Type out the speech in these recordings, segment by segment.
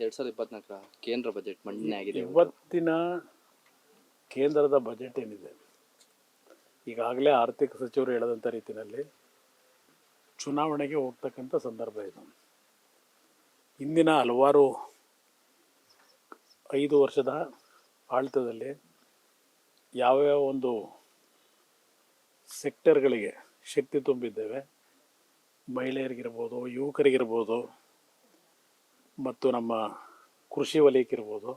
ಎರಡ್ ಸಾವಿರದ ಇಪ್ಪತ್ನಾಲ್ಕರ ಕೇಂದ್ರ ಬಜೆಟ್ ಮಂಡನೆ ಆಗಿದೆ ಇವತ್ತಿನ ಕೇಂದ್ರದ ಬಜೆಟ್ ಏನಿದೆ? ಈಗಾಗಲೇ ಆರ್ಥಿಕ ಸಚಿವರು ಹೇಳದಂಥ ರೀತಿಯಲ್ಲಿ ಚುನಾವಣೆಗೆ ಹೋಗ್ತಕ್ಕಂಥ ಸಂದರ್ಭ ಇದು. ಇಂದಿನ ಹಲವಾರು ಐದು ವರ್ಷದ ಆಡಳಿತದಲ್ಲಿ ಯಾವ್ಯಾವ ಒಂದು ಸೆಕ್ಟರ್ಗಳಿಗೆ ಶಕ್ತಿ ತುಂಬಿದ್ದೇವೆ? ಮಹಿಳೆಯರಿಗಿರ್ಬೋದು ಯುವಕರಿಗಿರ್ಬೋದು ಮತ್ತು ನಮ್ಮ ಕೃಷಿ ವಲಯಕ್ಕಿರ್ಬೋದು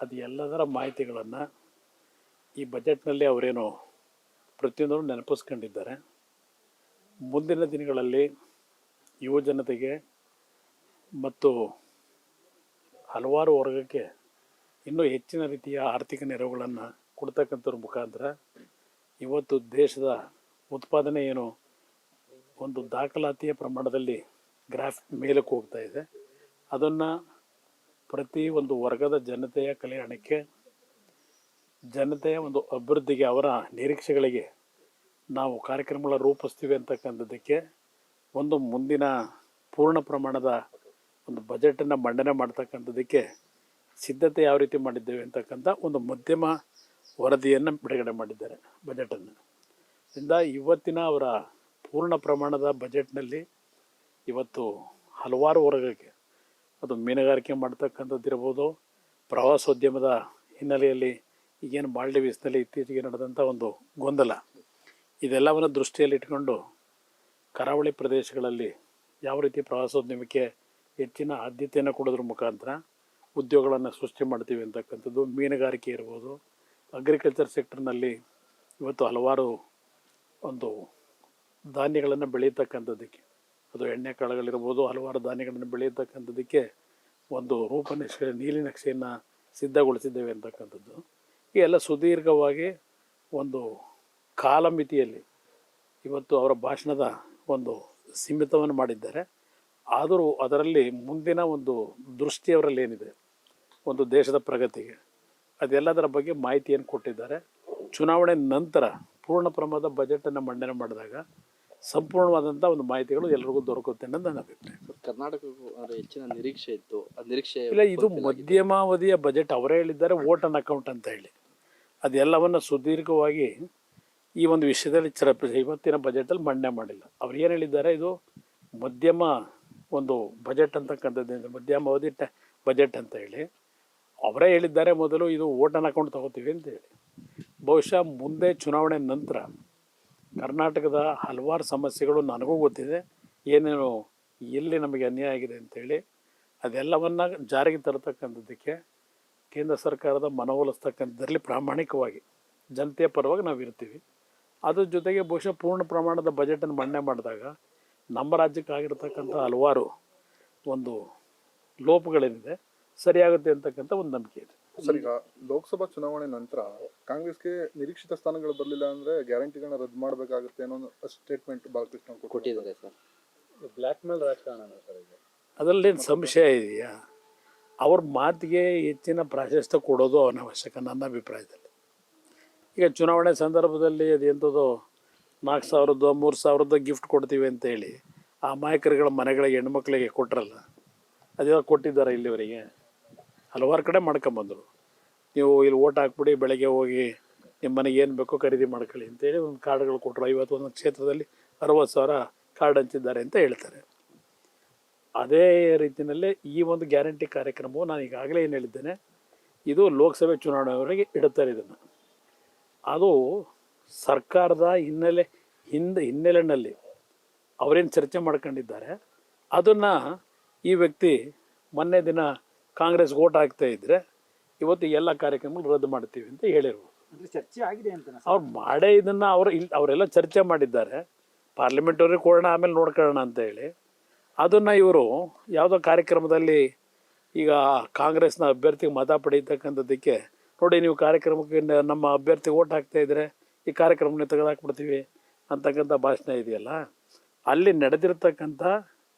ಅದು ಎಲ್ಲದರ ಮಾಹಿತಿಗಳನ್ನು ಈ ಬಜೆಟ್ನಲ್ಲಿ ಅವರೇನು ಪ್ರತಿಯೊಂದನ್ನು ನೆನಪಿಸ್ಕೊಂಡಿದ್ದಾರೆ. ಮುಂದಿನ ದಿನಗಳಲ್ಲಿ ಯುವ ಜನತೆಗೆ ಮತ್ತು ಹಲವಾರು ವರ್ಗಕ್ಕೆ ಇನ್ನೂ ಹೆಚ್ಚಿನ ರೀತಿಯ ಆರ್ಥಿಕ ನೆರವುಗಳನ್ನು ಕೊಡ್ತಕ್ಕಂಥವ್ರ ಮುಖಾಂತರ ಇವತ್ತು ದೇಶದ ಉತ್ಪಾದನೆ ಏನು, ಒಂದು ದಾಖಲಾತಿಯ ಪ್ರಮಾಣದಲ್ಲಿ ಗ್ರಾಫ್ ಮೇಲಕ್ಕೆ ಹೋಗ್ತಾ ಇದೆ. ಅದನ್ನು ಪ್ರತಿ ಒಂದು ವರ್ಗದ ಜನತೆಯ ಕಲ್ಯಾಣಕ್ಕೆ, ಜನತೆಯ ಒಂದು ಅಭಿವೃದ್ಧಿಗೆ, ಅವರ ನಿರೀಕ್ಷೆಗಳಿಗೆ ನಾವು ಕಾರ್ಯಕ್ರಮಗಳ ರೂಪಿಸ್ತೀವಿ ಅಂತಕ್ಕಂಥದ್ದಕ್ಕೆ ಒಂದು ಮುಂದಿನ ಪೂರ್ಣ ಪ್ರಮಾಣದ ಒಂದು ಬಜೆಟನ್ನು ಮಂಡನೆ ಮಾಡ್ತಕ್ಕಂಥದ್ದಕ್ಕೆ ಸಿದ್ಧತೆ ಯಾವ ರೀತಿ ಮಾಡಿದ್ದೇವೆ ಅಂತಕ್ಕಂಥ ಒಂದು ಮಧ್ಯಮ ವರದಿಯನ್ನು ಬಿಡುಗಡೆ ಮಾಡಿದ್ದಾರೆ ಬಜೆಟನ್ನು. ಇಂದ ಇವತ್ತಿನ ಅವರ ಪೂರ್ಣ ಪ್ರಮಾಣದ ಬಜೆಟ್ನಲ್ಲಿ ಇವತ್ತು ಹಲವಾರು ವರ್ಗಕ್ಕೆ ಅದು ಮೀನುಗಾರಿಕೆ ಮಾಡ್ತಕ್ಕಂಥದ್ದು ಇರ್ಬೋದು ಪ್ರವಾಸೋದ್ಯಮದ ಹಿನ್ನೆಲೆಯಲ್ಲಿ ಈಗೇನು ಮಾಲ್ಡೀವ್ಸ್ನಲ್ಲಿ ಇತ್ತೀಚೆಗೆ ನಡೆದಂಥ ಒಂದು ಗೊಂದಲ. ಇದೆಲ್ಲವನ್ನು ದೃಷ್ಟಿಯಲ್ಲಿ ಇಟ್ಕೊಂಡು ಕರಾವಳಿ ಪ್ರದೇಶಗಳಲ್ಲಿ ಯಾವ ರೀತಿ ಪ್ರವಾಸೋದ್ಯಮಕ್ಕೆ ಹೆಚ್ಚಿನ ಆದ್ಯತೆಯನ್ನು ಕೊಡೋದ್ರ ಮುಖಾಂತರ ಉದ್ಯೋಗಗಳನ್ನು ಸೃಷ್ಟಿ ಮಾಡ್ತೀವಿ ಅಂತಕ್ಕಂಥದ್ದು ಮೀನುಗಾರಿಕೆ ಇರ್ಬೋದು. ಅಗ್ರಿಕಲ್ಚರ್ ಸೆಕ್ಟರ್ನಲ್ಲಿ ಇವತ್ತು ಹಲವಾರು ಒಂದು ಧಾನ್ಯಗಳನ್ನು ಬೆಳೀತಕ್ಕಂಥದ್ದಕ್ಕೆ. ಅದು ಎಣ್ಣೆ ಕಾಳುಗಳಿರ್ಬೋದು, ಹಲವಾರು ಧಾನ್ಯಗಳನ್ನು ಬೆಳೆಯತಕ್ಕಂಥದ್ದಕ್ಕೆ ಒಂದು ರೂಪನಕ್ಷೆ ನೀಲಿ ನಕ್ಷೆಯನ್ನು ಸಿದ್ಧಗೊಳಿಸಿದ್ದೇವೆ ಅಂತಕ್ಕಂಥದ್ದು. ಈ ಎಲ್ಲ ಸುದೀರ್ಘವಾಗಿ ಒಂದು ಕಾಲಮಿತಿಯಲ್ಲಿ ಇವತ್ತು ಅವರ ಭಾಷಣದ ಒಂದು ಸೀಮಿತವನ್ನು ಮಾಡಿದ್ದಾರೆ. ಆದರೂ ಅದರಲ್ಲಿ ಮುಂದಿನ ಒಂದು ದೃಷ್ಟಿ ಏನಿದೆ? ಒಂದು ದೇಶದ ಪ್ರಗತಿಗೆ. ಅದೆಲ್ಲದರ ಬಗ್ಗೆ ಮಾಹಿತಿಯನ್ನು ಕೊಟ್ಟಿದ್ದಾರೆ. ಚುನಾವಣೆ ನಂತರ ಪೂರ್ಣ ಪ್ರಮಾಣದ ಬಜೆಟನ್ನು ಮಂಡನೆ ಮಾಡಿದಾಗ ಸಂಪೂರ್ಣವಾದಂಥ ಒಂದು ಮಾಹಿತಿಗಳು ಎಲ್ರಿಗೂ ದೊರಕುತ್ತೆ ಅನ್ನೋದು ನನ್ನ ಅಭಿಪ್ರಾಯ. ಕರ್ನಾಟಕಕ್ಕೂ ಅಂದ್ರೆ ಹೆಚ್ಚಿನ ನಿರೀಕ್ಷೆ ಇತ್ತು. ಆ ನಿರೀಕ್ಷೆ ಇಲ್ಲ ಇದು ಮಧ್ಯಮಾವಧಿಯ ಬಜೆಟ್ ಅವರೇ ಹೇಳಿದ್ದಾರೆ ವೋಟ್ ಅನ್ ಅಕೌಂಟ್ ಅಂತ ಹೇಳಿ. ಅದೆಲ್ಲವನ್ನು ಸುದೀರ್ಘವಾಗಿ ಈ ಒಂದು ವಿಷಯದಲ್ಲಿ ಚರ್ಚೆ ಇವತ್ತಿನ ಬಜೆಟಲ್ಲಿ ಮಂಡನೆ ಮಾಡಿಲ್ಲ. ಅವ್ರು ಏನು ಹೇಳಿದ್ದಾರೆ ಇದು ಮಧ್ಯಮ ಒಂದು ಬಜೆಟ್ ಅಂತಕ್ಕಂಥದ್ದು ಮಧ್ಯಮಾವಧಿ ಟ ಬಜೆಟ್ ಅಂತ ಹೇಳಿ. ಅವರೇ ಹೇಳಿದ್ದಾರೆ ಮೊದಲು ಇದು ವೋಟ್ ಅನ್ ಅಕೌಂಟ್ ತಗೋತೀವಿ ಅಂತ ಹೇಳಿ. ಬಹುಶಃ ಮುಂದೆ ಚುನಾವಣೆ ನಂತರ ಕರ್ನಾಟಕದ ಹಲವಾರು ಸಮಸ್ಯೆಗಳು ನನಗೂ ಗೊತ್ತಿದೆ. ಏನೇನು ಎಲ್ಲಿ ನಮಗೆ ಅನ್ಯಾಯ ಆಗಿದೆ ಅಂತೇಳಿ ಅದೆಲ್ಲವನ್ನು ಜಾರಿಗೆ ತರತಕ್ಕಂಥದ್ದಕ್ಕೆ ಕೇಂದ್ರ ಸರ್ಕಾರದ ಮನವೊಲಿಸ್ತಕ್ಕಂಥದ್ರಲ್ಲಿ ಪ್ರಾಮಾಣಿಕವಾಗಿ ಜನತೆಯ ಪರವಾಗಿ ನಾವು ಇರ್ತೀವಿ. ಅದ್ರ ಜೊತೆಗೆ ಬಹುಶಃ ಪೂರ್ಣ ಪ್ರಮಾಣದ ಬಜೆಟನ್ನು ಮಂಡನೆ ಮಾಡಿದಾಗ ನಮ್ಮ ರಾಜ್ಯಕ್ಕೆ ಆಗಿರ್ತಕ್ಕಂಥ ಹಲವಾರು ಒಂದು ಲೋಪಗಳೇನಿದೆ ಸರಿಯಾಗುತ್ತೆ ಅಂತಕ್ಕಂಥ ಒಂದು ನಂಬಿಕೆ ಇದೆ. ಸರ್ ಈಗ ಲೋಕಸಭಾ ಚುನಾವಣೆ ನಂತರ ಕಾಂಗ್ರೆಸ್ಗೆ ನಿರೀಕ್ಷಿತ ಸ್ಥಾನಗಳು ಬರಲಿಲ್ಲ ಅಂದ್ರೆ ಗ್ಯಾರಂಟಿಗಳನ್ನ ರದ್ದು ಮಾಡಬೇಕಾಗುತ್ತೆ ಅನ್ನೋ ಒಂದು ಸ್ಟೇಟ್ಮೆಂಟ್ ಬಾಲಕೃಷ್ಣ ಕೊಟ್ಟಿದ್ದಾರೆ. ಕೊಟ್ಟಿದ್ದಾರೆ ಸರ್. ಬ್ಲ್ಯಾಕ್ ಮೇಲ್ ರಾಜಕಾರಣ ಸರ್ ಇದು? ಅದರಲ್ಲೇನು ಸಂಶಯ ಇದೆಯಾ? ಅವ್ರ ಮಾತಿಗೆ ಹೆಚ್ಚಿನ ಪ್ರಾಶಸ್ತ್ಯ ಕೊಡೋದು ಅನವಶ್ಯಕ ನನ್ನ ಅಭಿಪ್ರಾಯದಲ್ಲಿ. ಈಗ ಚುನಾವಣೆ ಸಂದರ್ಭದಲ್ಲಿ ಅದೆಂಥದ್ದು ನಾಲ್ಕು ಸಾವಿರದ್ದು ಮೂರು ಸಾವಿರದ್ದು ಗಿಫ್ಟ್ ಕೊಡ್ತೀವಿ ಅಂತೇಳಿ ಆ ಮಾಯಕರುಗಳ ಮನೆಗಳಿಗೆ ಹೆಣ್ಮಕ್ಳಿಗೆ ಕೊಟ್ರಲ್ಲ ಅದೆಲ್ಲ ಕೊಟ್ಟಿದ್ದಾರೆ ಇಲ್ಲಿವರೆಗೆ? ಹಲವಾರು ಕಡೆ ಮಾಡ್ಕೊಂಬಂದರು ನೀವು ಇಲ್ಲಿ ಓಟ್ ಹಾಕ್ಬಿಡಿ, ಬೆಳಗ್ಗೆ ಹೋಗಿ ನಿಮ್ಮ ಮನೆಗೆ ಏನು ಬೇಕೋ ಖರೀದಿ ಮಾಡ್ಕೊಳ್ಳಿ ಅಂತೇಳಿ ಒಂದು ಕಾರ್ಡ್ಗಳು ಕೊಟ್ಟರು ಐವತ್ತು ಒಂದು ಕ್ಷೇತ್ರದಲ್ಲಿ ಅರವತ್ತು ಸಾವಿರ ಕಾರ್ಡ್ ಹಂಚಿದ್ದಾರೆ ಅಂತ ಹೇಳ್ತಾರೆ. ಅದೇ ರೀತಿಯಲ್ಲೇ ಈ ಒಂದು ಗ್ಯಾರಂಟಿ ಕಾರ್ಯಕ್ರಮವು ನಾನು ಈಗಾಗಲೇ ಏನು ಹೇಳಿದ್ದೇನೆ, ಇದು ಲೋಕಸಭೆ ಚುನಾವಣೆವರೆಗೆ ಇಡುತ್ತಾರೆ ಇದನ್ನು. ಅದು ಸರ್ಕಾರದ ಹಿನ್ನೆಲೆ, ಹಿಂದೆ ಹಿನ್ನೆಲೆಯಲ್ಲಿ ಅವರೇನು ಚರ್ಚೆ ಮಾಡ್ಕೊಂಡಿದ್ದಾರೆ, ಅದನ್ನು ಈ ವ್ಯಕ್ತಿ ಮೊನ್ನೆ ದಿನ ಕಾಂಗ್ರೆಸ್ ಓಟ್ ಹಾಕ್ತಾ ಇದ್ದರೆ ಇವತ್ತು ಎಲ್ಲ ಕಾರ್ಯಕ್ರಮಗಳು ರದ್ದು ಮಾಡ್ತೀವಿ ಅಂತ ಹೇಳಿರ್ಬೋದು ಚರ್ಚೆ ಆಗಿದೆ ಅಂತ ಅವ್ರು ಮಾಡೇ ಇದನ್ನು ಅವರು ಇಲ್ಲಿ ಅವರೆಲ್ಲ ಚರ್ಚೆ ಮಾಡಿದ್ದಾರೆ. ಪಾರ್ಲಿಮೆಂಟ್ ಅವ್ರಿಗೆ ಕೊಡೋಣ ಆಮೇಲೆ ನೋಡ್ಕೊಳ್ಳೋಣ ಅಂತ ಹೇಳಿ. ಅದನ್ನು ಇವರು ಯಾವುದೋ ಕಾರ್ಯಕ್ರಮದಲ್ಲಿ ಈಗ ಕಾಂಗ್ರೆಸ್ನ ಅಭ್ಯರ್ಥಿಗೆ ಮತ ಪಡೀತಕ್ಕಂಥದ್ದಕ್ಕೆ ನೋಡಿ ನೀವು ಕಾರ್ಯಕ್ರಮಕ್ಕೆ ನಮ್ಮ ಅಭ್ಯರ್ಥಿ ಓಟ್ ಹಾಕ್ತಾ ಇದ್ದರೆ ಈ ಕಾರ್ಯಕ್ರಮನೇ ತೆಗೆದಾಕ್ಬಿಡ್ತೀವಿ ಅಂತಕ್ಕಂಥ ಭಾಷಣ ಇದೆಯಲ್ಲ. ಅಲ್ಲಿ ನಡೆದಿರ್ತಕ್ಕಂಥ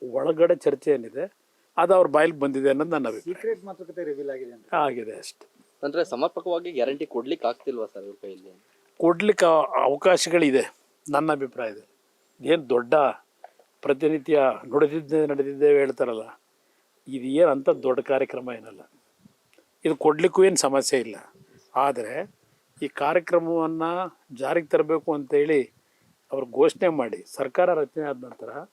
ಒಳಗಡೆ ಚರ್ಚೆ ಏನಿದೆ ಅದು ಅವ್ರ ಬಾಯಿಗೆ ಬಂದಿದೆ ಅನ್ನೋದು ನನ್ನ ಅಭಿಪ್ರಾಯ. ಸೀಕ್ರೆಟ್ ಮಾತುಕತೆ ರಿವೀಲ್ ಆಗಿದೆ ಅಂತ. ಆಗಿದೆ ಅಷ್ಟೆ. ಅಂದ್ರೆ ಸಮರ್ಪಕವಾಗಿ ಗ್ಯಾರಂಟಿ ಕೊಡ್ಲಿಕ್ಕೆ ಆಗ್ತಿಲ್ವಾ ಸರ್ ಇವ್ರ ಕೈಯಲ್ಲಿ? ಕೊಡ್ಲಿಕ್ಕೆ ಅವ- ಅವಕಾಶಗಳಿದೆ ನನ್ನ ಅಭಿಪ್ರಾಯ ಇದೆ. ಏನು ದೊಡ್ಡ ಪ್ರತಿನಿತ್ಯ ನುಡಿದಿದ್ದೆ ನಡೆದಿದ್ದೇವೆ ಹೇಳ್ತಾರಲ್ಲ ಇದು ಏನು ಅಂತ ದೊಡ್ಡ ಕಾರ್ಯಕ್ರಮ ಏನಲ್ಲ. ಇದು ಕೊಡಲಿಕ್ಕೂ ಏನು ಸಮಸ್ಯೆ ಇಲ್ಲ. ಆದರೆ ಈ ಕಾರ್ಯಕ್ರಮವನ್ನು ಜಾರಿಗೆ ತರಬೇಕು ಅಂತೇಳಿ ಅವರು ಘೋಷಣೆ ಮಾಡಿ ಸರ್ಕಾರ ರಚನೆ ಆದ ನಂತರ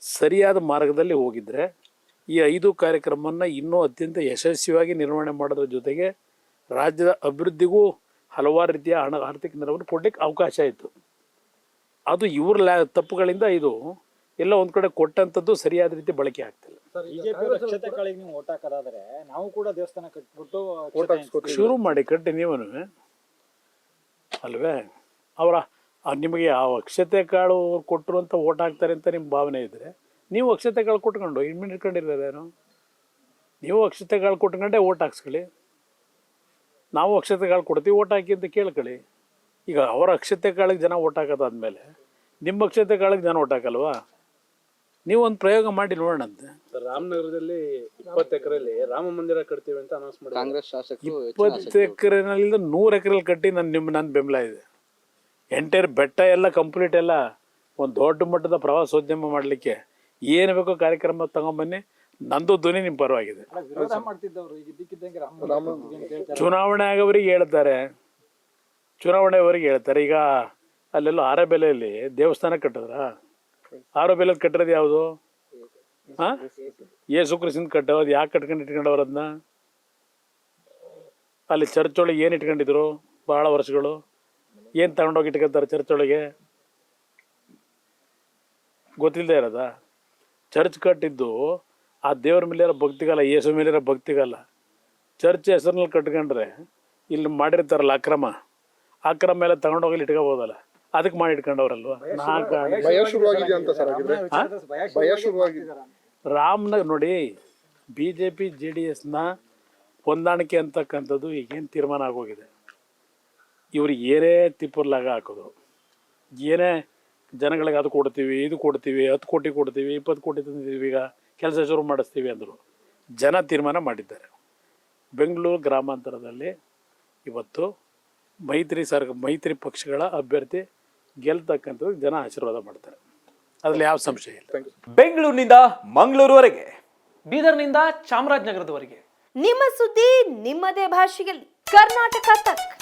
ಸರಿಯಾದ ಮಾರ್ಗದಲ್ಲಿ ಹೋಗಿದ್ರೆ ಈ ಐದು ಕಾರ್ಯಕ್ರಮವನ್ನು ಇನ್ನೂ ಅತ್ಯಂತ ಯಶಸ್ವಿಯಾಗಿ ನಿರ್ವಹಣೆ ಮಾಡೋದ್ರ ಜೊತೆಗೆ ರಾಜ್ಯದ ಅಭಿವೃದ್ಧಿಗೂ ಹಲವಾರು ರೀತಿಯ ಹಣ ಆರ್ಥಿಕ ನೆರವನ್ನು ಕೊಡಲಿಕ್ಕೆ ಅವಕಾಶ ಇತ್ತು. ಅದು ಇವ್ರ ಲ್ಯಾ ತಪ್ಪುಗಳಿಂದ ಇದು ಎಲ್ಲ ಒಂದು ಕಡೆ ಕೊಟ್ಟಂಥದ್ದು ಸರಿಯಾದ ರೀತಿ ಬಳಕೆ ಆಗ್ತಿಲ್ಲ. ಬಿಜೆಪಿ ರಕ್ಷತೆ ಕಾಳಿಗೆ ನೀವು ಕೂಡ ದೇವಸ್ಥಾನ ಕಟ್ಬಿಟ್ಟು ಶುರು ಮಾಡಿ ಕಟ್ಟಿ ನೀವನು. ಅಲ್ವೇ? ಅವರ ನಿಮಗೆ ಆ ಅಕ್ಷತೆ ಕಾಳು ಕೊಟ್ಟರು ಅಂತ ಓಟ್ ಹಾಕ್ತಾರೆ ಅಂತ ನಿಮ್ಮ ಭಾವನೆ ಇದ್ದರೆ ನೀವು ಅಕ್ಷತೆ ಕಾಳು ಕೊಟ್ಕೊಂಡು ಇಡ್ಮಿಟ್ ಇಟ್ಕೊಂಡಿರೋದೇನು ನೀವು ಅಕ್ಷತೆ ಕಾಳು ಕೊಟ್ಕೊಂಡೆ ಓಟ್ ಹಾಕ್ಸ್ಕೊಳ್ಳಿ. ನಾವು ಅಕ್ಷತೆ ಕಾಳು ಕೊಡ್ತೀವಿ ಓಟ್ ಹಾಕಿ ಅಂತ ಕೇಳ್ಕೊಳ್ಳಿ. ಈಗ ಅವರ ಅಕ್ಷತೆ ಕಾಳಿಗೆ ಜನ ಓಟ್ ಹಾಕೋದಾದ್ಮೇಲೆ ನಿಮ್ಮ ಅಕ್ಷತೆ ಕಾಳಿಗೆ ಜನ ಓಟ್ ಹಾಕಲ್ವಾ? ನೀವು ಒಂದು ಪ್ರಯೋಗ ಮಾಡಿ ನೋಡೋಣಂತೆ. ರಾಮನಗರದಲ್ಲಿ ಇಪ್ಪತ್ತು ಎಕರೆಯಲ್ಲಿ ರಾಮ ಮಂದಿರ ಕಟ್ತೀವಿ ಅಂತ ಅನೌನ್ಸ್ ಮಾಡಿ ಕಾಂಗ್ರೆಸ್ ಶಾಸಕರು ಇಪ್ಪತ್ತು ಎಕರೆನಲ್ಲಿಂದ ನೂರು ಎಕರೆಲಿ ಕಟ್ಟಿ ನನ್ನ ನಿಮ್ಮ ನನ್ನ ಬೆಂಬಲ ಇದೆ. ಎಂಟೈರ್ ಬೆಟ್ಟ ಎಲ್ಲ ಕಂಪ್ಲೀಟ್ ಎಲ್ಲ ಒಂದು ದೊಡ್ಡ ಮಟ್ಟದ ಪ್ರವಾಸೋದ್ಯಮ ಮಾಡಲಿಕ್ಕೆ ಏನು ಬೇಕೋ ಕಾರ್ಯಕ್ರಮ ತಗೊಂಬನ್ನಿ. ನಂದು ಧ್ವನಿ ನಿಮ್ಮ ಪರವಾಗಿದೆ. ಚುನಾವಣೆ ರಾಮ ಹೇಳ್ತಾರೆ. ಚುನಾವಣೆ ಆಗೋರಿಗೆ ಹೇಳ್ತಾರೆ. ಚುನಾವಣೆವರೆಗೆ ಹೇಳ್ತಾರೆ. ಈಗ ಅಲ್ಲೆಲ್ಲೋ ಆರಬೆಲೆಯಲ್ಲಿ ದೇವಸ್ಥಾನ ಕಟ್ಟಿದ್ರ? ಬೆಲೆ ಕಟ್ಟಿರೋದು ಯಾವುದು? ಹಾಂ? ಏಸು ಕಟ್ಟೋ ಕಟ್ಟೋದು ಯಾಕೆ ಕಟ್ಕೊಂಡು ಇಟ್ಕೊಂಡವ್ರು ಅದನ್ನ ಅಲ್ಲಿ ಚರ್ಚ್ ಒಳಗೆ ಏನು ಇಟ್ಕೊಂಡಿದ್ರು? ಭಾಳ ವರ್ಷಗಳು. ಏನು ತಗೊಂಡೋಗಿ ಇಟ್ಕೊತಾರೆ ಚರ್ಚ್ ಒಳಗೆ? ಗೊತ್ತಿಲ್ಲದೆ ಇರೋದ? ಚರ್ಚ್ ಕಟ್ಟಿದ್ದು ಆ ದೇವ್ರ ಮೇಲಿರೋ ಭಕ್ತಿಗಲ್ಲ ಯೇಸು ಮೇಲಿರೋ ಭಕ್ತಿಗಲ್ಲ. ಚರ್ಚ್ ಹೆಸರಿನಲ್ಲಿ ಕಟ್ಕೊಂಡ್ರೆ ಇಲ್ಲಿ ಮಾಡಿರ್ತಾರಲ್ಲ ಅಕ್ರಮ. ಅಕ್ರಮ ಎಲ್ಲ ತಗೊಂಡೋಗಿ ಇಟ್ಕೋಬೋದಲ್ಲ. ಅದಕ್ಕೆ ಮಾಡಿ ಇಟ್ಕೊಂಡವ್ರಲ್ವಾ? ನಾಲ್ಕು ಭಯ ಶುರುವಾಗಿದೆ ಅಂತ ಸರ್ ಹಾಗಿದ್ರೆ. ಭಯ ಶುರುವಾಗಿದೆ ರಾಮ್ನ ನೋಡಿ B J P J D ಎಸ್ನ ಹೊಂದಾಣಿಕೆ ಅಂತಕ್ಕಂಥದ್ದು ಈಗೇನು ತೀರ್ಮಾನ ಆಗೋಗಿದೆ. ಇವ್ರಿಗೆ ಏನೇ ತಿಪ್ಪರ್ಲಾಗ ಹಾಕೋದು ಏನೇ ಜನಗಳಿಗೆ ಅದು ಕೊಡ್ತೀವಿ ಇದು ಕೊಡ್ತೀವಿ ಹತ್ತು ಕೋಟಿ ಕೊಡ್ತೀವಿ ಇಪ್ಪತ್ತು ಕೋಟಿ ತಂದಿದ್ದೀವಿ ಈಗ ಕೆಲಸ ಶುರು ಮಾಡಿಸ್ತೀವಿ ಅಂದರು. ಜನ ತೀರ್ಮಾನ ಮಾಡಿದ್ದಾರೆ. ಬೆಂಗಳೂರು ಗ್ರಾಮಾಂತರದಲ್ಲಿ ಇವತ್ತು ಮೈತ್ರಿ ಸರ್ ಮೈತ್ರಿ ಪಕ್ಷಗಳ ಅಭ್ಯರ್ಥಿ ಗೆಲ್ತಕ್ಕಂಥದ್ದು ಜನ ಆಶೀರ್ವಾದ ಮಾಡ್ತಾರೆ. ಅದರಲ್ಲಿ ಯಾವ ಸಂಶಯ ಇಲ್ಲ. ಬೆಂಗಳೂರಿನಿಂದ ಮಂಗಳೂರುವರೆಗೆ ಬೀದರ್ನಿಂದ ಚಾಮರಾಜನಗರದವರೆಗೆ. ನಿಮ್ಮ ಸುದ್ದಿ ನಿಮ್ಮದೇ ಭಾಷೆಯಲ್ಲಿ. ಕರ್ನಾಟಕ ತಕ್.